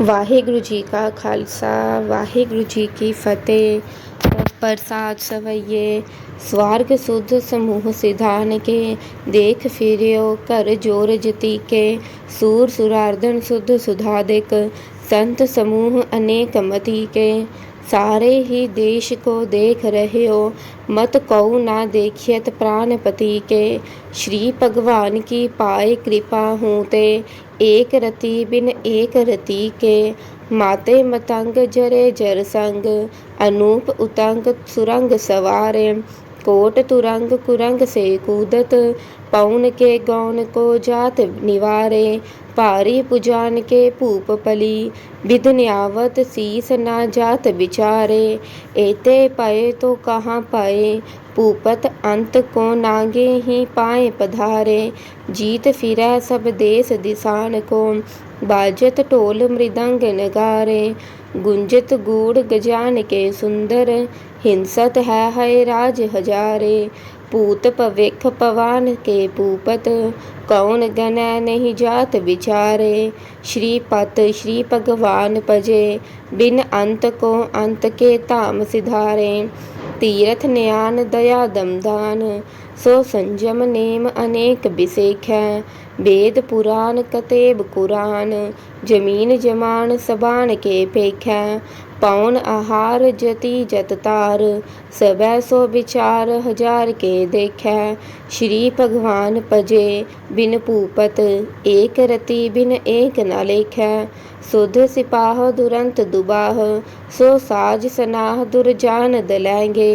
ਵਾਹਿਗੁਰੂ ਜੀ ਕਾ ਖਾਲਸਾ, ਵਾਹਿਗੁਰੂ ਜੀ ਕੀ ਫਤਿਹ। ਪ੍ਰਸਾਦ ਸਵਈਏ, ਸਵਾਰਗ ਸੁਧ ਸਮੂਹ ਸਿਧਾਨ ਕੇ ਦੇਖ ਫਿਰਿਓ ਘਰ ਜੋਰ ਜਤੀ ਕੇ ਸੂਰ ਸੁਰਾਰਦਨ ਸੁਧ ਸੁਧਾ ਦੇਕ ਸੰਤ ਸਮੂਹ ਅਨੇਕ ਮਤੀ ਕੇ सारे ही देश को देख रहे हो मत कऊ ना देखियत प्राणपति के श्री भगवान की पाए कृपा हूँ ते एक रति बिन एक रति के माते मतंग जरे जर संग अनूप उतंग सुरंग सवारे कोट तुरंग कुरंग से कूदत पौन के गौन को जात निवारे भारी पुजान के भूप पली विधन्यावत शीस न जात विचारे एते पाए तो कहाँ पाए भूपत अंत को नागे ही पाए पधारे जीत फिरै सब देश दिसान को बाजत ढोल मृदंग नगारे गुंजत गूढ़ गजान के सुंदर ਹਿੰਸਤ ਹੈ ਹਇ ਰਾਜ ਹਜ਼ਾਰੇ, ਭੂਤ ਭਵਿੱਖ ਪਵਾਨ ਕੇ ਭੂਪਤ ਕਉਨ ਗਨੈ ਨਹਿ ਜਾਤ ਵਿਚਾਰੇ? ਸ਼੍ਰੀ ਪਤ ਸ਼੍ਰੀ ਭਗਵਾਨ ਭਜੇ, ਬਿਨ ਅੰਤ ਕੋ ਅੰਤ ਕੇ ਧਾਮ ਸਿਧਾਰੇ। ਤੀਰਥ ਨਿਆਨ ਦਇਆ ਦਮਦਾਨ, ਸੋ ਸੰਜਮ ਨੇਮ ਅਨੇਕ ਬਿਸੇਖੈ ਬੇਦ ਪੁਰਾਨ ਕਤੇਬ ਕੁਰਾਨ जमीन जमान सबान के पेखै पौन आहार जति जत तार सबै सो विचार हजार के देखै श्री भगवान पजे बिन भूपत एक रति बिन एक न लेखै सुध सिपाह दुरंत दुबाह सो साज सनाह दुरजान दलैंगे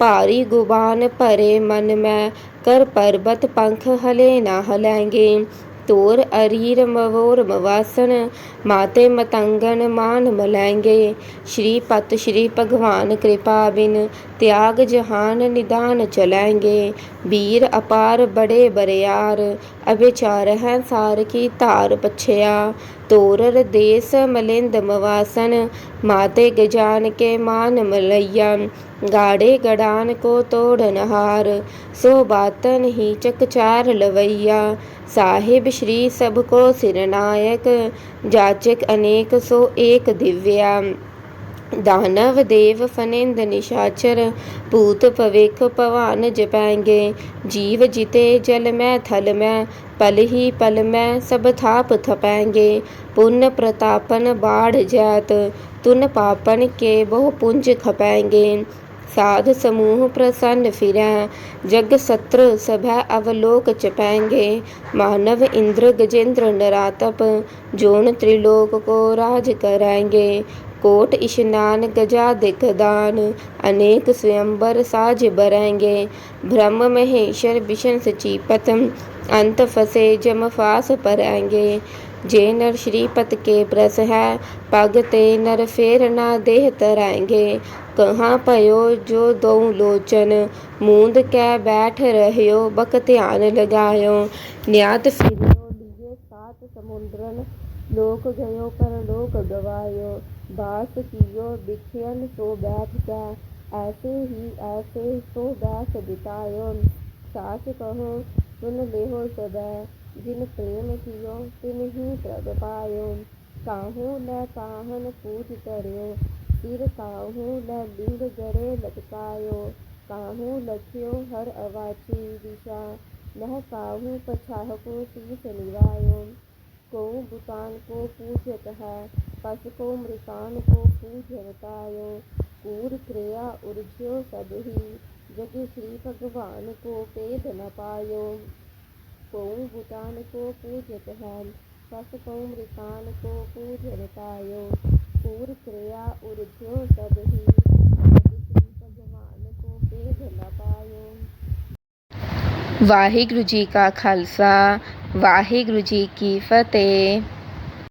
भारी गुबान भरे मन में कर पर्वत पंख हले न हलेंगे தோர் ਅਰੀਰਮவோਰ ਮਵਾਸਣ ਮਾਤੇ ਮਤੰਗਨ ਮਾਨ ਮਲੈਂਗੇ ਸ਼੍ਰੀ ਪਤ ਸ਼੍ਰੀ ਭਗਵਾਨ ਕਿਰਪਾ ਬਿਨ ਤਿਆਗ ਜਹਾਨ ਨਿਦਾਨ ਚਲੈਂਗੇ ਬੀਰ ਅਪਾਰ ਬੜੇ ਬਰਿਆਰ ਅਬਿਚਾਰ ਹੈ ਸਾਰ ਕੀ ਧਾਰ ਪਛਿਆ तोरर देश मलिंद मवासन माते गजान के मान मलैया गाड़े गड़ान को तोड़ नहार सो बातन ही चकचार लवैया साहिब श्री सबको सिरनायक जाचक अनेक सो एक दिव्या ਦਾਨਵ ਦੇਵ ਫਨਿੰਦ ਨਿਸ਼ਾਚਰ, ਭੂਤ ਭਵਿਖ ਭਵਾਨ ਜਪੈਂਗੇ। ਜੀਵ ਜਿਤੇ ਜਲ ਮੈਂ, ਥਲ ਮੈਂ, ਪਲ ਹੀ ਪਲ ਮੈਂ, ਸਭ ਥਾਪ ਥਪੈਂਗੇ। ਪੁੰਨ ਪ੍ਰਤਾਪਨ ਬਾੜ ਜੈਤ, ਤੁਨ ਪਾਪਨ ਕੇ ਬਹੁ ਪੁੰਜ ਖਪੈਂਗੇ। ਸਾਧ ਸਮੂਹ ਪ੍ਰਸੰਨ ਫਿਰੈ, ਜਗ ਸਤਰ ਸਭੈ ਅਵਲੋਕ ਚਪੈਂਗੇ। ਮਾਨਵ ਇੰਦਰ ਗਜੇਂਦਰ ਨਰਾਤਪ, ਜੋਨ ਤ੍ਰਿਲੋਕ ਕੋ ਰਾਜ ਕਰੈਂਗੇ। कोट इशनान गजा दिखदान अनेक स्वयंवर साज बरेंगे ब्रह्म महेश्वर विष्ण सचीपत अंत फसे जम फास परेंगे जे नर श्रीपत के प्रस है पग ते नर फेर ना देह तरेंगे कहाँ पयो जो दो लोचन मूंद कै बैठ रह्यो बक ध्यान लगायो न्यात फिरियो लिए सात समुद्रन लोक गयो पर लोक गवायो बास कियो बिछयन सो बैठ जा ऐसे ही ऐसे सो बैस बितायो साच कहो सुन लेहो सदै जिन प्रेम कियो तिन ही प्रभ पायो काहू न काहन पूज करयो सिर काहू न लिंग जड़े लटकायो काहू लख्यो हर अवाची दिशा नह काहू पछाह को शीस निवायो को बुतान को पूजत है पस को मृतान को पूजतायो कूर क्रिया उर्ज्यो सब ही जग श्री भगवान को पेद न पायो को भूटान को पूजत है पस को मृतान को पूजतायो कूर क्रिया उर्ज्यो सब ही जग श्री भगवान को पेद न पायो ਵਾਹਿਗੁਰੂ ਜੀ ਕਾ ਖਾਲਸਾ ਵਾਹਿਗੁਰੂ ਜੀ ਕੀ ਫਤਿਹ।